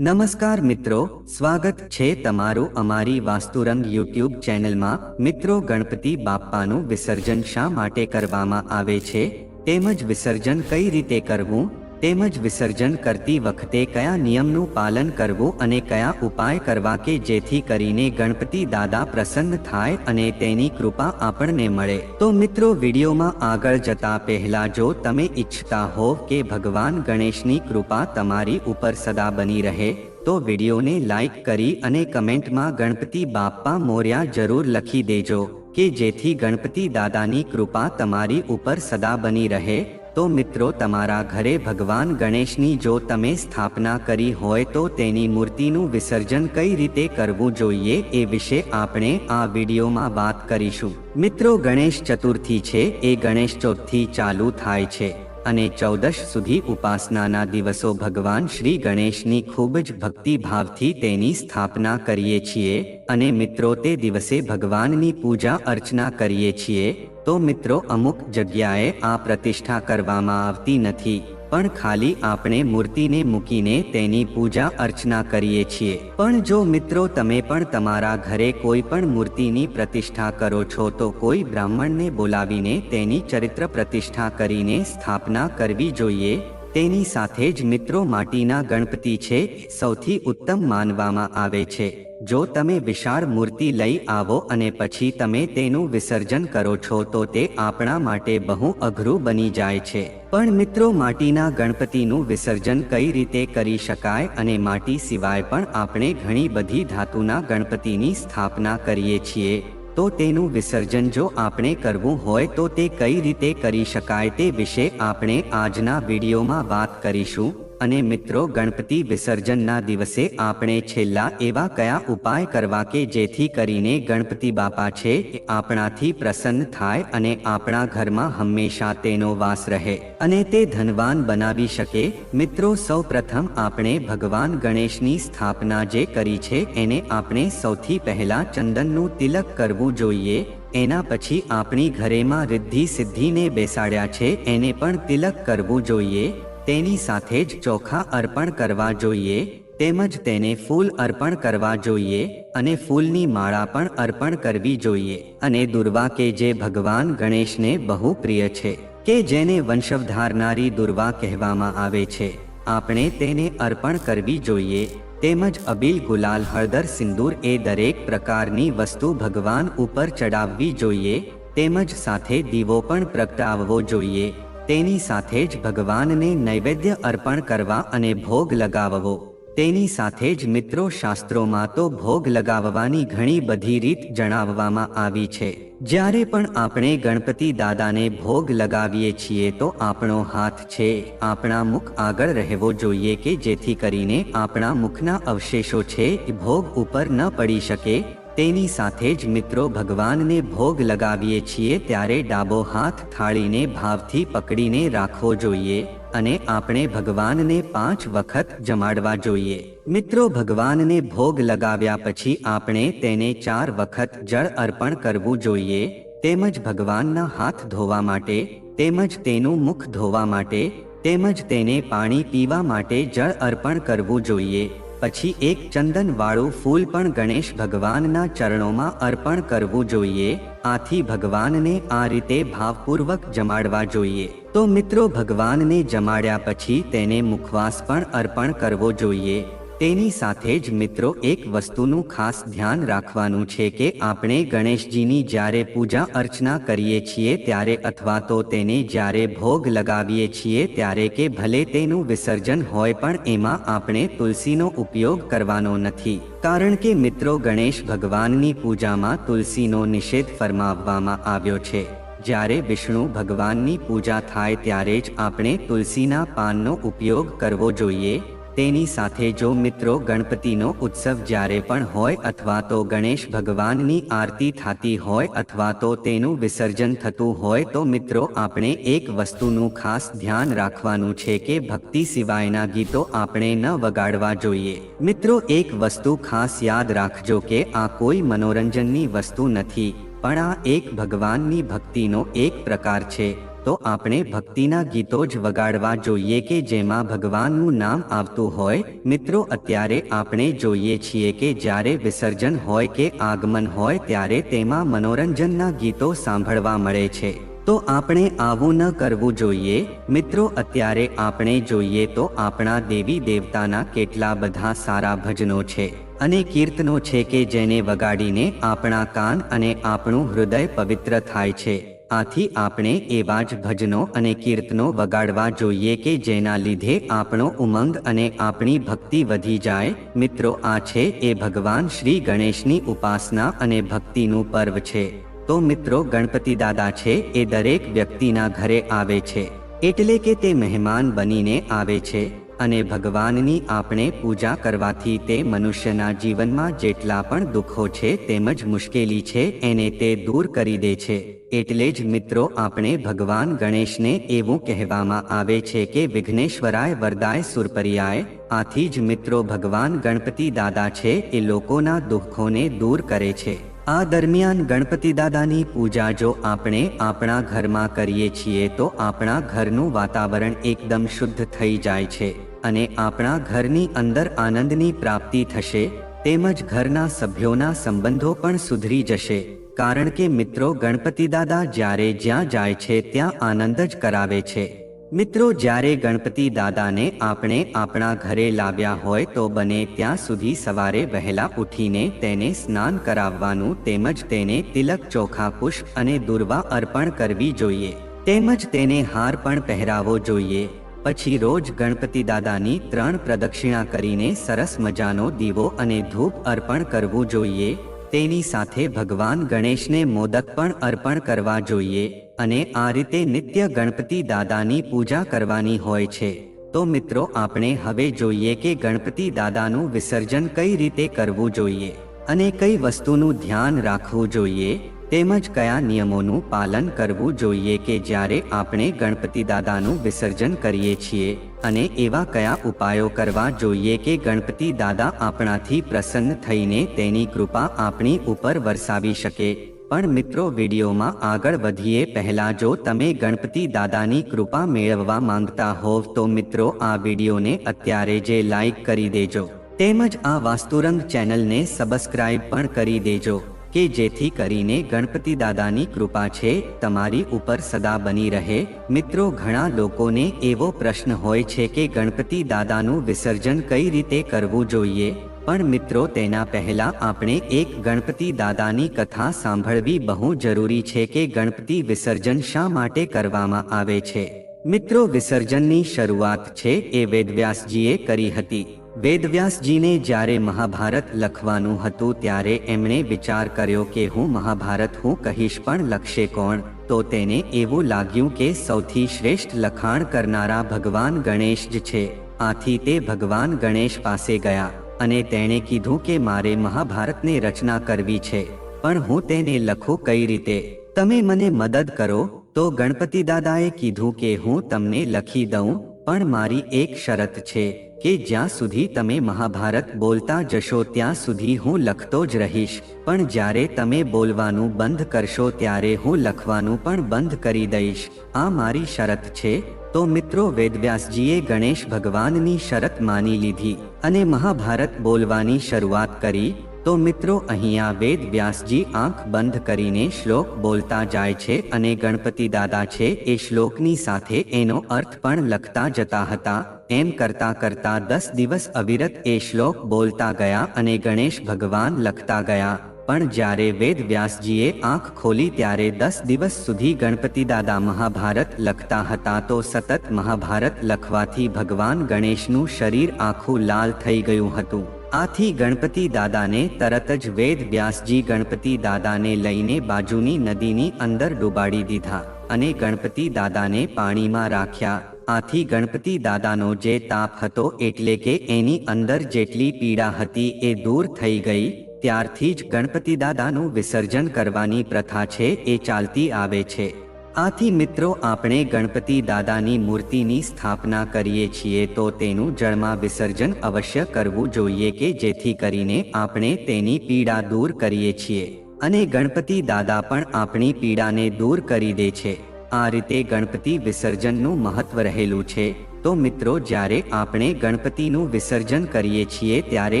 નમસ્કાર મિત્રો, સ્વાગત છે તમારું અમારી વાસ્તુરંગ યુટ્યુબ ચેનલમાં. મિત્રો, ગણપતિ બાપ્પાનું વિસર્જન શા માટે કરવામાં આવે છે? તેમજ વિસર્જન કઈ રીતે કરવું? તેમજ વિસર્જન કરતી વખતે કયા નિયમનું પાલન કરવું અને કયા ઉપાય કરવા કે જેથી કરીને ગણપતિ દાદા પ્રસન્ન થાય અને તેની કૃપા આપણને મળે? તો મિત્રો, વિડીયોમાં આગળ જતા પહેલા જો તમે ઈચ્છતા હો કે ભગવાન ગણેશની કૃપા તમારી ઉપર સદા બની રહે, તો વિડીયોને લાઈક કરી અને કમેન્ટમાં ગણપતિ બાપ્પા મોર્યા જરૂર લખી દેજો કે જેથી ગણપતિ દાદાની કૃપા તમારી ઉપર સદા બની રહે તો મિત્રો તમારા ઘરે ભગવાન ગણેશની જો તમે સ્થાપના કરી હોય તો તેની મૂર્તિનું વિસર્જન કઈ રીતે કરવું જોઈએ એ વિશે આપણે આ વિડીયોમાં વાત કરીશું. મિત્રો ગણેશ ચતુર્થી છે, એ ગણેશ ચોથથી ચાલુ થાય છે અને ચૌદશ સુધી ઉપાસનાના દિવસો ભગવાન શ્રી ગણેશની ખૂબ જ ભક્તિભાવથી તેની સ્થાપના કરીએ છીએ અને મિત્રો તે દિવસે ભગવાનની પૂજા અર્ચના કરીએ છીએ તો મિત્રો, અમુક જગ્યાએ આ પ્રતિષ્ઠા કરવામાં આવતી નથી, પણ ખાલી આપણે મૂર્તિને મૂકીને તેની પૂજા અર્ચના કરીએ છીએ. પણ જો મિત્રો, તમે પણ તમારા ઘરે કોઈ પણ મૂર્તિની પ્રતિષ્ઠા કરો છો, તો કોઈ બ્રાહ્મણને બોલાવીને તેની ચરિત્ર પ્રતિષ્ઠા કરીને સ્થાપના કરવી જોઈએ. તેની સાથે જ મિત્રો, માટીના ગણપતિ છે, સૌથી ઉત્તમ માનવામાં આવે છે. જો તમે વિશાળ મૂર્તિ લઈ આવો અને પછી તમે તેનું વિસર્જન કરો છો તો તે આપણા માટે બહુ અઘરું બની જાય છે. પણ મિત્રો, માટીના ગણપતિનું વિસર્જન કઈ રીતે કરી શકાય અને માટી સિવાય પણ આપણે ઘણી બધી ધાતુના ગણપતિની સ્થાપના કરીએ છીએ. તો તેનું વિસર્જન જો આપણે કરવું હોય તો તે કઈ રીતે કરી શકાય તે વિશે આપણે આજના વિડીયોમાં વાત કરીશું. અને મિત્રો, ગણપતિ વિસર્જનના દિવસે આપણે છેલ્લા એવા કયા ઉપાય કરવા કે જેથી કરીને ગણપતિ બાપા છે એ આપણાથી પ્રસન્ન થાય અને આપણા ઘરમાં હંમેશા તેનો વાસ રહે અને તે ધનવાન બનાવી શકે? મિત્રો સૌ પ્રથમ આપણે ભગવાન ગણેશની સ્થાપના જે કરી છે એને આપણે સૌથી પહેલા ચંદનનું તિલક કરવું જોઈએ. એના પછી આપણી ઘરેમાં રિદ્ધિ સિદ્ધિને બેસાડ્યા છે, એને પણ તિલક કરવું જોઈએ. તેની સાથે જ ચોખા અર્પણ કરવા જોઈએ, તેમજ તેને ફૂલ અર્પણ કરવા જોઈએ અને ફૂલની માળા પણ અર્પણ કરવી જોઈએ. અને દુર્વા કે જે ભગવાન ગણેશને બહુ પ્રિય છે, કે જેને વંશવધારનારી દુર્વા કહેવામાં આવે છે, આપણે તેને અર્પણ કરવી જોઈએ. તેમજ અબીલ ગુલાલ હળદર સિંદૂર એ દરેક પ્રકારની વસ્તુ ભગવાન ઉપર ચડાવવી જોઈએ, તેમજ સાથે દીવો પણ પ્રગટાવવો જોઈએ. તેની સાથે જ ભગવાનને નૈવેદ્ય અર્પણ કરવા અને ભોગ લગાવવો. તેની સાથે જ મિત્રો શાસ્ત્રોમાં તો ભોગ લગાવવાની ઘણી બધી રીત જણાવવામાં આવી છે. જ્યારે પણ આપણે ગણપતિ દાદાને ભોગ લગાવીએ છીએ તો આપણો હાથ છે, આપણા મુખ આગળ રહેવો જોઈએ કે જેથી કરીને આપણા મુખના અવશેષો છે ભોગ ઉપર ન પડી શકે. તેની સાથે જ મિત્રો ભગવાનને ભોગ લગાવીએ છીએ ત્યારે ડાબો હાથ થાળીને ભાવથી પકડીને રાખવો જોઈએ અને આપણે ભગવાનને પાંચ વખત જમાડવા જોઈએ. મિત્રો ભગવાનને ભોગ લગાવ્યા પછી આપણે તેને ચાર વખત જળ અર્પણ કરવું જોઈએ, તેમજ ભગવાનના હાથ ધોવા માટે, તેમજ તેનું મુખ ધોવા માટે, તેમજ તેને પાણી પીવા માટે જળ અર્પણ કરવું જોઈએ. પછી એક ચંદન વાળું ફૂલ પણ ગણેશ ભગવાનના ચરણોમાં અર્પણ કરવું જોઈએ. આથી ભગવાનને આ રીતે ભાવપૂર્વક જમાડવા જોઈએ. તો મિત્રો ભગવાનને જમાડ્યા પછી તેને મુખવાસ પણ અર્પણ કરવો જોઈએ. તેની સાથે જ મિત્રો એક વસ્તુનું ખાસ ધ્યાન રાખવાનું છે કે આપણે ગણેશજીની જ્યારે પૂજા અર્ચના કરીએ છીએ ત્યારે અથવા તો તેને જ્યારે ભોગ લગાવીએ છીએ ત્યારે કે ભલે તેનું વિસર્જન હોય પણ એમાં આપણે તુલસીનો ઉપયોગ કરવાનો નથી. કારણ કે મિત્રો ગણેશ ભગવાનની પૂજામાં તુલસીનો નિષેધ ફરમાવવામાં આવ્યો છે. જ્યારે વિષ્ણુ ભગવાનની પૂજા થાય ત્યારે જ આપણે તુલસીના પાનનો ઉપયોગ કરવો જોઈએ. તેની સાથે જો મિત્રો ગણપતિનો ઉત્સવ જ્યારે પણ હોય અથવા તો ગણેશ ભગવાનની આરતી થતી હોય અથવા તો તેનું વિસર્જન થતું હોય તો મિત્રો આપણે એક વસ્તુનું ખાસ ધ્યાન રાખવાનું છે કે ભક્તિ સિવાયના ગીતો આપણે ન વગાડવા જોઈએ. મિત્રો એક વસ્તુ ખાસ યાદ રાખજો કે આ કોઈ મનોરંજનની વસ્તુ નથી, પણ આ એક ભગવાનની ભક્તિનો એક પ્રકાર છે. તો આપણે ભક્તિના ગીતો જ વગાડવા જોઈએ કે જેમાં ભગવાનનું નામ આવતું હોય? મિત્રો, અત્યારે આપણે જોઈએ છીએ કે જ્યારે વિસર્જન હોય કે આગમન હોય ત્યારે તેમાં મનોરંજનના ગીતો સાંભળવા મળે છે. તો આપણે આવું ન કરવું જોઈએ. મિત્રો, અત્યારે આપણે જોઈએ તો આપણા દેવી દેવતાના કેટલા બધા સારા ભજનો છે અને કીર્તનો છે કે જેને વગાડીને આપણા કાન અને આપણું હૃદય પવિત્ર થાય છે. આથી આપણે એવા જ ભજનો અને કીર્તનો વગાડવા જોઈએ કે જેના લીધે આપણો ઉમંગ અને આપણી ભક્તિ વધી જાય. મિત્રો, આ છે એ ભગવાન શ્રી ગણેશની ઉપાસના અને ભક્તિનું પર્વ છે. તો મિત્રો, ગણપતિ દાદા છે એ દરેક વ્યક્તિના ઘરે આવે છે. એટલે કે તે મહેમાન બનીને આવે છે. અને ભગવાનની આપણે પૂજા કરવાથી તે મનુષ્યના જીવનમાં જેટલા પણ દુઃખો છે તેમજ મુશ્કેલી છે, એને તે દૂર કરી દે છે. એટલે જ મિત્રો, આપણે ભગવાન ગણેશને એવું કહેવામાં આવે છે કે વિઘ્નેશ્વરાય વરદાય સુરપરિયાય, આથી જ મિત્રો ભગવાન ગણપતિ દાદા છે, એ લોકોના દુઃખોને દૂર કરે છે. આ દરમિયાન ગણપતિ દાદાની પૂજા જો આપણે આપણા ઘરમાં કરીએ છીએ તો આપણા ઘરનું વાતાવરણ એકદમ શુદ્ધ થઈ જાય છે. અને આપણા ઘરની અંદર આનંદની પ્રાપ્તિ થશે, તેમજ ઘરના સભ્યોના સંબંધો પણ સુધરી જશે. કારણ કે મિત્રો, ગણપતિ દાદા જ્યારે જ્યાં જાય છે, ત્યાં આનંદ જ કરાવે છે. મિત્રો, જ્યારે ગણપતિ દાદાને આપણે આપણા ઘરે લાવ્યા હોય, તો બને ત્યાં સુધી સવારે વહેલા ઉઠીને તેને સ્નાન કરાવવાનું, તેમજ તેને તિલક ચોખા, પુષ્પ અને દુર્વા અર્પણ કરવી જોઈએ. તેમજ તેને હાર પણ પહેરાવો જોઈએ. પછી રોજ ગણપતિ દાદાની ત્રણ પ્રદક્ષિણા કરીને સરસ મજાનો દીવો અને ધૂપ અર્પણ કરવું જોઈએ. તેની સાથે ભગવાન ગણેશને મોદક પણ અર્પણ કરવા જોઈએ અને આ રીતે નિત્ય ગણપતિ દાદાની પૂજા કરવાની હોય છે. તો મિત્રો, આપણે હવે જોઈએ કે ગણપતિ દાદાનું વિસર્જન કઈ રીતે કરવું જોઈએ અને કઈ વસ્તુનું ધ્યાન રાખવું જોઈએ. તેમજ કયા નિયમોનું પાલન કરવું જોઈએ કે જ્યારે આપણે ગણપતિ દાદાનું વિસર્જન કરીએ છીએ? અને એવા કયા ઉપાયો કરવા જોઈએ કે ગણપતિ દાદા આપણાથી પ્રસન્ન થઈને તેની કૃપા આપણી ઉપર વરસાવી શકે? પણ મિત્રો, વિડીયોમાં આગળ વધીએ. પહેલા જો તમે ગણપતિ દાદાની કૃપા મેળવવા માંગતા હોવ, તો મિત્રો, આ વિડીયોને અત્યારે જે લાઈક કરી દેજો. તેમજ આ વાસ્તુરંગ ચેનલને સબસ્ક્રાઇબ પણ કરી દેજો. કે જેથી કરીને ગણપતિ દાદાની કૃપા છે, તમારી ઉપર સદા બની રહે. મિત્રો, ઘણા લોકોને એવો પ્રશ્ન હોય છે કે ગણપતિ દાદાનું વિસર્જન કઈ રીતે કરવું જોઈએ? પણ મિત્રો, તેના પહેલા આપણે એક ગણપતિ દાદાની કથા સાંભળવી બહુ જરૂરી છે કે ગણપતિ વિસર્જન શા માટે કરવામાં આવે છે. મિત્રો, વિસર્જનની શરૂઆત છે એ વેદવ્યાસજીએ કરી હતી. વેદવ્યાસજીને જ્યારે મહાભારત લખવાનું હતું ત્યારે એમણે વિચાર કર્યો કે હું મહાભારત હું કહીશ પણ લખશે કોણ? તો તેને એવું લાગ્યું કે સૌથી શ્રેષ્ઠ લખાણ કરનારા ભગવાન ગણેશ જ છે. આથી તે ભગવાન ગણેશ પાસે ગયા અને તેણે કીધું કે મારે મહાભારતની રચના કરવી છે, પણ હું તેને લખું કઈ રીતે? તમે મને મદદ કરો. તો ગણપતિ દાદાએ કીધું કે હું તમને લખી દઉં, પણ મારી એક શરત છે. કે જ્યાં સુધી તમે મહાભારત બોલતા જશો ત્યાં સુધી હું લખતો જ રહીશ. પણ જ્યારે તમે બોલવાનું બંધ કરશો ત્યારે હું લખવાનું પણ બંધ કરી દઈશ. આ મારી શરત છે. તો મિત્રો વેદવ્યાસજીએ ગણેશ ભગવાનની શરત માની લીધી અને મહાભારત બોલવાની શરૂઆત કરી. તો મિત્રો, અહીંયા વેદ વ્યાસજી આંખ બંધ કરીને શ્લોક બોલતા જાય છે અને ગણપતિ દાદા છે એ શ્લોકની સાથે એનો અર્થ પણ લખતા જતા હતા. એમ કરતા કરતા દસ દિવસ અવિરત એ શ્લોક બોલતા ગયા અને ગણેશ ભગવાન લખતા ગયા. પણ જ્યારે વેદ વ્યાસજીએ આંખ ખોલી ત્યારે દસ દિવસ સુધી ગણપતિ દાદા મહાભારત લખતા હતા તો સતત મહાભારત લખવાથી ભગવાન ગણેશનું શરીર આખું લાલ થઈ ગયું હતું. આથી ગણપતિ દાદાને તરત જ વેદ વ્યાસજી ગણપતિ દાદાને લઈને બાજુની નદીની અંદર ડૂબાડી દીધા અને ગણપતિ દાદાને પાણીમાં રાખ્યા. આથી ગણપતિ દાદાનો જે તાપ હતો એટલે કે એની અંદર જેટલી પીડા હતી એ દૂર થઈ ગઈ, ત્યારથી જ ગણપતિ દાદાનું વિસર્જન કરવાની પ્રથા છે એ ચાલતી આવે છે. આથી મિત્રો, આપણે ગણપતિ દાદાની મૂર્તિની સ્થાપના કરીએ છીએ તો તેનું જળમાં વિસર્જન અવશ્ય કરવું જોઈએ કે જેથી કરીને આપણે તેની પીડા દૂર કરીએ છીએ. અને ગણપતિ દાદા પણ આપણી પીડાને દૂર કરી દે છે. આ રીતે ગણપતિ વિસર્જનનું મહત્વ રહેલું છે. તો મિત્રો, જ્યારે આપણે ગણપતિનું વિસર્જન કરીએ છીએ, ત્યારે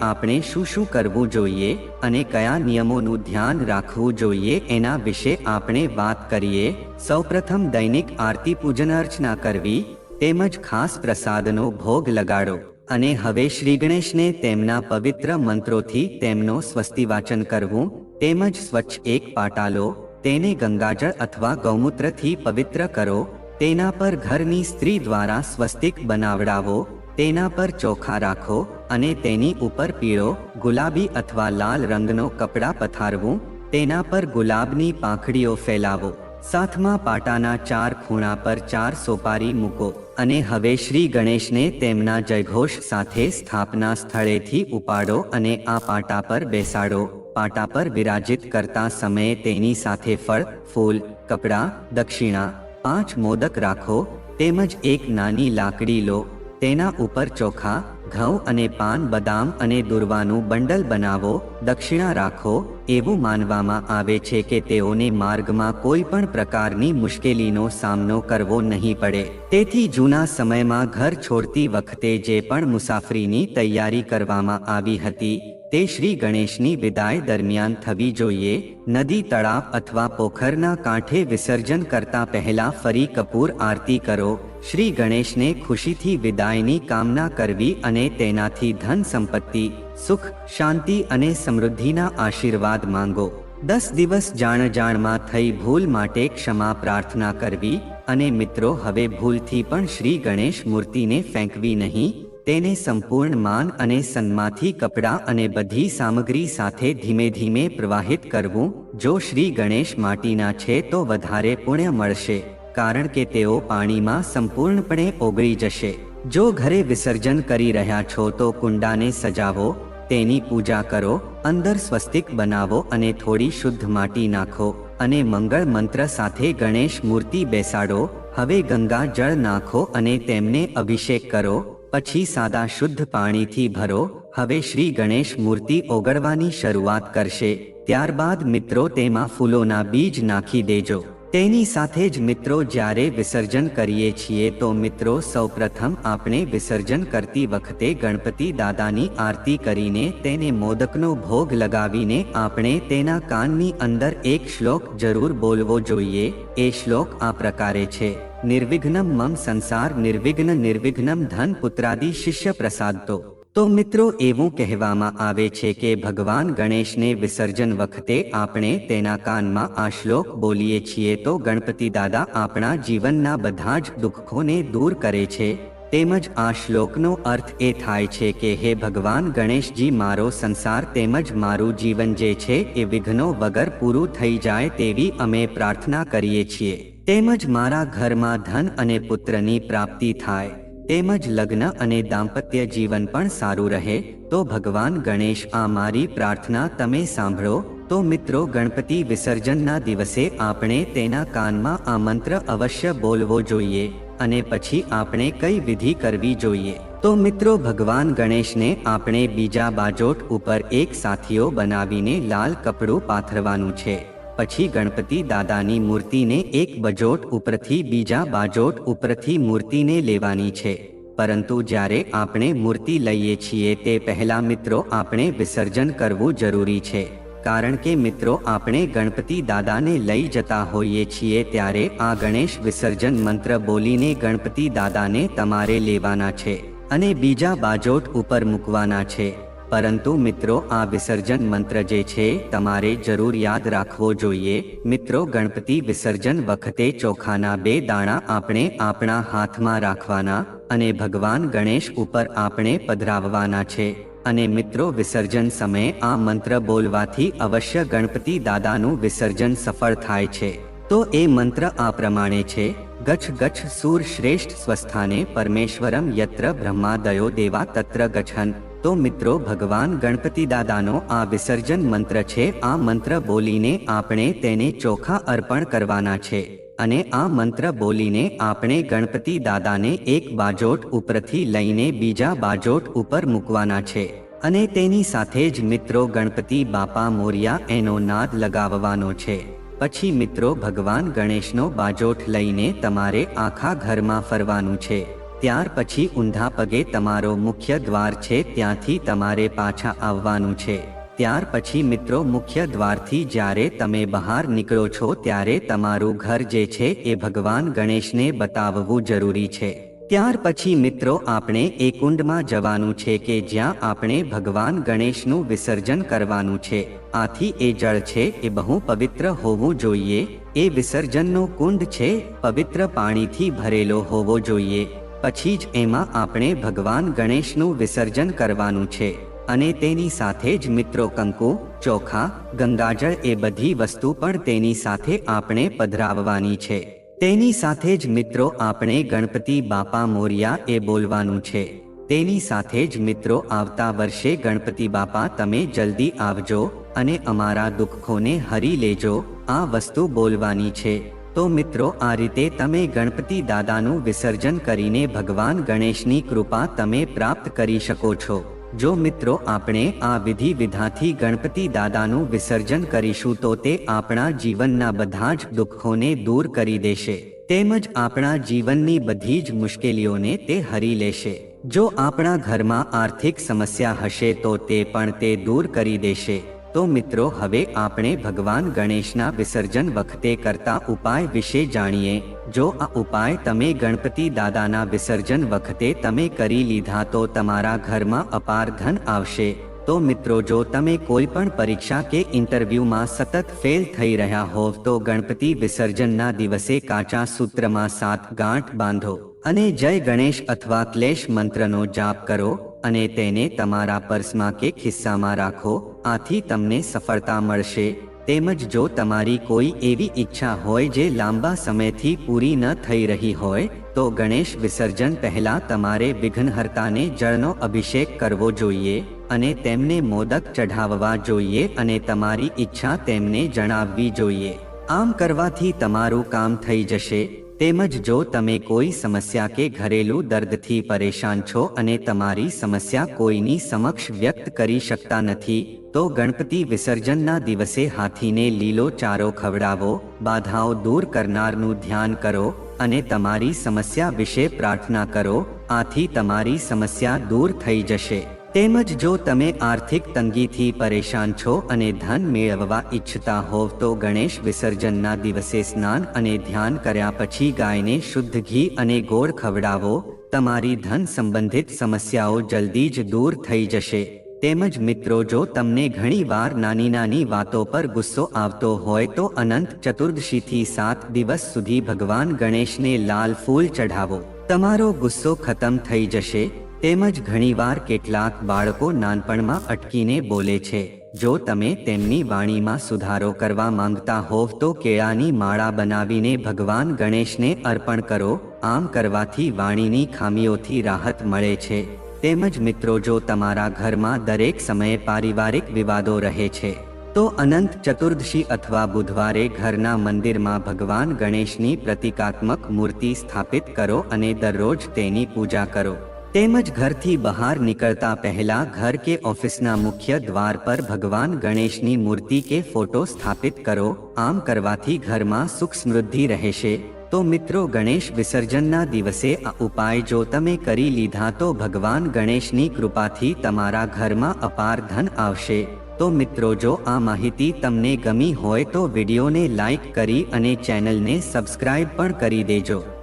આપણે શું શું કરવું જોઈએ અને કયા નિયમોનું ધ્યાન રાખવું જોઈએ એના વિશે આપણે વાત કરીએ. સૌપ્રથમ દૈનિક આરતી પૂજન અર્ચના કરવી, તેમજ ખાસ પ્રસાદનો ભોગ લગાડો. અને હવે શ્રી ગણેશને તેમના પવિત્ર મંત્રોથી તેમનો સ્વસ્તિવાચન કરવું, તેમજ સ્વચ્છ એક પાટાલો, તેને ગંગાજળ અથવા ગૌમૂત્રથી પવિત્ર કરો તેના પર ઘરની સ્ત્રી દ્વારા સ્વસ્તિક બનાવડાવો, તેના પર ચોખા રાખો અને તેની ઉપર પીળો, ગુલાબી અથવા લાલ રંગનો કપડાં પથારવું, તેના પર ગુલાબની પાંખડીઓ ફેલાવો. સાથમાં પાટાના ચાર ખૂણા પર ચાર સોપારી મૂકો અને હવે શ્રી ગણેશને તેમના જયઘોષ સાથે સ્થાપના સ્થળેથી ઉપાડો અને આ પાટા પર બેસાડો. પાટા પર વિરાજિત કરતા સમયે તેની સાથે ફળ, ફૂલ, કપડાં, દક્ષિણા પાંચ મોદક રાખો, તેમજ એક નાની લાકડી લો, તેના ઉપર ચોખા, ઘઉં અને પાન, બદામ અને દુર્વાનું બંડલ બનાવો, દક્ષિણા રાખો, એવું માનવામાં આવે છે કે તેઓને માર્ગમાં કોઈ પણ પ્રકારની મુશ્કેલીનો સામનો કરવો નહીં પડે. તેથી જૂના સમયમાં ઘર છોડતી વખતે જે પણ મુસાફરીની તૈયારી કરવામાં આવી હતી તે શ્રી ગણેશની વિદાય દરમિયાન થવી જોઈએ. નદી તળાવ અથવા પોખરના કાંઠે વિસર્જન કરતા પહેલા ફરી કપૂર આરતી કરો. શ્રી ગણેશને ખુશીથી વિદાયની કામના કરવી અને તેનાથી ધન સંપત્તિ, સુખ, શાંતિ અને સમૃદ્ધિના આશીર્વાદ માંગો. દસ દિવસ જાણ જાણમાં થઈ ભૂલ માટે ક્ષમા પ્રાર્થના કરવી અને મિત્રો, હવે ભૂલથી પણ શ્રી ગણેશ મૂર્તિને ફેંકવી નહીં. તેને સંપૂર્ણ માન અને સન્માથી કપડાં અને બધી સામગ્રી સાથે ધીમે ધીમે પ્રવાહિત કરવું, જો શ્રી ગણેશ માટીના છે તો વધારે પુણ્ય મળશે, કારણ કે તેઓ પાણીમાં સંપૂર્ણપણે ઓગળી જશે. જો ઘરે વિસર્જન કરી રહ્યા છો તો કુંડાને સજાવો, તેની પૂજા કરો, અંદર સ્વસ્તિક બનાવો અને થોડી શુદ્ધ માટી નાખો, અને મંગળ મંત્ર સાથે ગણેશ મૂર્તિ બેસાડો, હવે ગંગા જળ નાખો અને તેમને અભિષેક કરો. પછી સાદા શુદ્ધ પાણીથી ભરો, હવે શ્રી ગણેશ મૂર્તિ ઓગળવાની શરૂઆત કરશે, ત્યારબાદ મિત્રો તેમાં ફૂલોના બીજ નાખી દેજો. તેની સાથે જ મિત્રો જ્યારે વિસર્જન કરીએ છીએ તો મિત્રો સૌપ્રથમ આપણે વિસર્જન કરતી વખતે ગણપતિ દાદાની આરતી કરીને તેને મોદકનો ભોગ લગાવીને આપણે તેના કાનની અંદર એક શ્લોક જરૂર બોલવો જોઈએ, એ શ્લોક આ પ્રકારે છે. નિર્વિઘ્નમ મમ સંસાર નિર્વિઘ્ન નિર્વિઘ્નમ ધન પુત્રાદિ શિષ્ય પ્રસાદતો તો મિત્રો એવું કહેવામાં આવે છે કે ભગવાન ગણેશને વિસર્જન વખતે આપણે તેના કાનમાં આ શ્લોક બોલીએ છીએ તો ગણપતિ દાદા આપણા જીવનના બધા જ દુઃખોને દૂર કરે છે તેમજ આ શ્લોકનો અર્થ એ થાય છે કે હે ભગવાન ગણેશજી મારો સંસાર તેમજ મારું જીવન જે છે એ વિઘ્નો વગર પૂરું થઈ જાય તેવી અમે પ્રાર્થના કરીએ છીએ તેમજ મારા ઘરમાં ધન અને પુત્રની પ્રાપ્તિ થાય, તેમજ લગ્ન અને દાંપત્ય જીવન પણ સારું રહે, તો ભગવાન ગણેશ આ મારી પ્રાર્થના તમે સાંભળો, તો મિત્રો ગણપતિ વિસર્જનના દિવસે આપણે તેના કાનમાં આ મંત્ર અવશ્ય બોલવો જોઈએ, અને પછી આપણે કઈ વિધિ કરવી જોઈએ. તો મિત્રો ભગવાન ગણેશને આપણે બીજા બાજોટ ઉપર એક સાથીઓ બનાવીને લાલ કપડું પાથરવાનું છે. પછી ગણપતિ દાદાની મૂર્તિને એક બજોટ ઉપરથી બીજા બાજોટ ઉપરથી મૂર્તિને લેવાની છે. પરંતુ જ્યારે આપણે મૂર્તિ લઈએ છીએ તે પહેલા મિત્રો આપણે વિસર્જન કરવું જરૂરી છે. કારણ કે મિત્રો આપણે ગણપતિ દાદાને લઈ જતા હોઈએ છીએ ત્યારે આ ગણેશ વિસર્જન મંત્ર બોલીને ગણપતિ દાદાને તમારે લેવાના છે અને બીજા બાજોટ ઉપર મૂકવાના છે. પરંતુ મિત્રો, આ વિસર્જન મંત્ર જે છે, તમારે જરૂર યાદ રાખવો જોઈએ. મિત્રો, ગણપતિ વિસર્જન વખતે ચોખાના બે દાણા આપણે આપણા હાથમાં રાખવાના અને ભગવાન ગણેશ ઉપર આપણે પધરાવવાના છે. અને મિત્રો, વિસર્જન સમયે આ મંત્ર બોલવાથી અવશ્ય ગણપતિ દાદાનું વિસર્જન સફળ થાય છે. તો એ મંત્ર આ પ્રમાણે છે, ગચ્છ ગચ્છ સૂર શ્રેષ્ઠ સ્વસ્થાને પરમેશ્વરમ યત્ર બ્રહ્માદયો દેવા તત્ર ગચ્છન. તો મિત્રો, ભગવાન ગણપતિ દાદાનો આ વિસર્જન મંત્ર છે, આ મંત્ર બોલીને આપણે તેને ચોખા અર્પણ કરવાના છે. અને આ મંત્ર બોલીને આપણે ગણપતિ દાદાને એક બાજોટ ઉપરથી લઈને બીજા બાજોટ ઉપર મૂકવાના છે. અને તેની સાથે જ મિત્રો, ગણપતિ બાપા મોરિયા એનો નાદ લગાવવાનો છે. પછી મિત્રો, ભગવાન ગણેશનો બાજોઠ લઈને તમારે આખા ઘરમાં ફરવાનું છે. ત્યાર પછી ઊંધા પગે તમારો મુખ્ય દ્વાર છે, ત્યાંથી તમારે પાછા આવવાનું છે. ત્યાર પછી મિત્રો મુખ્ય દ્વારથી જ્યારે તમે બહાર નીકળો છો, ત્યારે તમારું ઘર જે છે, એ ભગવાન ગણેશને બતાવવું જરૂરી છે. ત્યાર પછી મિત્રો આપણે એ કુંડમાં જવાનું છે કે જ્યાં આપણે ભગવાન ગણેશનું વિસર્જન કરવાનું છે. આથી એ જળ છે, એ બહુ પવિત્ર હોવું જોઈએ. એ વિસર્જનનો કુંડ છે, પવિત્ર પાણીથી ભરેલો હોવો જોઈએ. પછી જ એમાં આપણે ભગવાન ગણેશનું વિસર્જન કરવાનું છે અને તેની સાથે જ મિત્રો કંકુ, ચોખા, ગંગાજળ એ બધી વસ્તુ પણ તેની સાથે આપણે પધરાવવાની છે. તેની સાથે જ મિત્રો આપણે ગણપતિ બાપા મોરિયા એ બોલવાનું છે. તેની સાથે જ મિત્રો આવતા વર્ષે ગણપતિ બાપા તમે જલ્દી આવજો અને અમારા દુઃખોને હરી લેજો, આ વસ્તુ બોલવાની છે. તો મિત્રો, આ રીતે તમે ગણપતિ દાદાનું વિસર્જન કરીને ભગવાન ગણેશની કૃપા તમે પ્રાપ્ત કરી શકો છો. જો મિત્રો, આપણે આ વિધિ વિધાથી ગણપતિ દાદાનું વિસર્જન કરીશું તો તે આપણા જીવનના બધા જ દુઃખોને દૂર કરી દેશે. તેમજ આપણા જીવનની બધી જ મુશ્કેલીઓને તે હરી લેશે. જો આપણા ઘરમાં આર્થિક સમસ્યા હશે તો તે પણ તે દૂર કરી દેશે. તો મિત્રો, હવે આપણે ભગવાન ગણેશના વિસર્જન વખતે કરતા ઉપાય વિશે જાણીએ. જો આ ઉપાય તમે ગણપતિ દાદાના વિસર્જન વખતે તમે કરી લીધા તો તમારા ઘરમાં અપાર ધન આવશે. તો મિત્રો, જો તમે કોઈ પણ પરીક્ષા કે ઇન્ટરવ્યૂમાં સતત ફેલ થઈ રહ્યા હોવ તો ગણપતિ વિસર્જનના દિવસે કાચા સૂત્રમાં સાત ગાંઠ બાંધો. અને જય ગણેશ અથવા ક્લેશ મંત્રનો જાપ કરો. અને તેને તમારા પર્સમાં કે ખિસ્સામાં રાખો, આથી તમને સફળતા મળશે. તેમજ જો તમારી કોઈ એવી ઈચ્છા હોય જે લાંબા સમયથી પૂરી ન થઈ રહી હોય, તો ગણેશ વિસર્જન પહેલાં તમારે વિઘ્નહર્તાને જળનો અભિષેક કરવો જોઈએ અને તેમને મોદક ચઢાવવા જોઈએ અને તમારી ઈચ્છા તેમને જણાવવી જોઈએ. આમ કરવાથી તમારું કામ થઈ જશે. તેમજ જો તમે કોઈ સમસ્યા કે ઘરેલું દર્દથી પરેશાન છો અને તમારી સમસ્યા કોઈની સમક્ષ વ્યક્ત કરી શકતા નથી, તો ગણપતિ વિસર્જનના દિવસે હાથીને લીલો ચારો ખવડાવો, બાધાઓ દૂર કરનારનું ધ્યાન કરો અને તમારી સમસ્યા વિશે પ્રાર્થના કરો, આથી તમારી સમસ્યા દૂર થઈ જશે. તેમજ જો તમે આર્થિક તંગીથી પરેશાન છો અને ધન મેળવવા ઈચ્છતા હોવ તો ગણેશ વિસર્જનના દિવસે સ્નાન અને ધ્યાન કર્યા પછી ગાયને શુદ્ધ ઘી અને ગોળ ખવડાવો. તમારી ધન સંબંધિત સમસ્યાઓ જલ્દી જ દૂર થઈ જશે. તેમજ મિત્રો, જો તમને ઘણીવાર નાની નાની વાતો પર ગુસ્સો આવતો હોય તો અનંત ચતુર્દશીથી સાત દિવસ સુધી ભગવાન ગણેશને લાલ ફૂલ ચઢાવો. તમારો ગુસ્સો ખતમ થઈ જશે. તેમજ ઘણીવાર કેટલાક બાળકો નાનપણમાં અટકીને બોલે છે. જો તમે તેમની વાણીમાં સુધારો કરવા માંગતા હોવ તો કેળાની માળા બનાવીને ભગવાન ગણેશને અર્પણ કરો. આમ કરવાથી વાણીની ખામીઓથી રાહત મળે છે. તેમજ મિત્રો જો તમારા ઘરમાં દરેક સમયે પારિવારિક વિવાદો રહે છે, તો અનંત ચતુર્દશી અથવા બુધવારે ઘરના મંદિરમાં ભગવાન ગણેશની પ્રતિકાત્મક મૂર્તિ સ્થાપિત કરો અને દરરોજ તેની પૂજા કરો. તેમજ ઘરથી બહાર નીકળતા પહેલા ઘર કે ઓફિસના મુખ્ય દ્વાર પર ભગવાન ગણેશની મૂર્તિ કે ફોટો સ્થાપિત કરો. આમ કરવાથી ઘરમાં સુખ સમૃદ્ધિ રહેશે. તો મિત્રો ગણેશ વિસર્જનના દિવસે આ ઉપાય જો તમે કરી લીધા તો ભગવાન ગણેશની કૃપાથી તમારા ઘરમાં અપાર ધન આવશે. તો મિત્રો જો આ માહિતી તમને ગમી હોય તો વિડીયોને લાઈક કરી અને ચેનલને સબસ્ક્રાઈબ પણ કરી દેજો.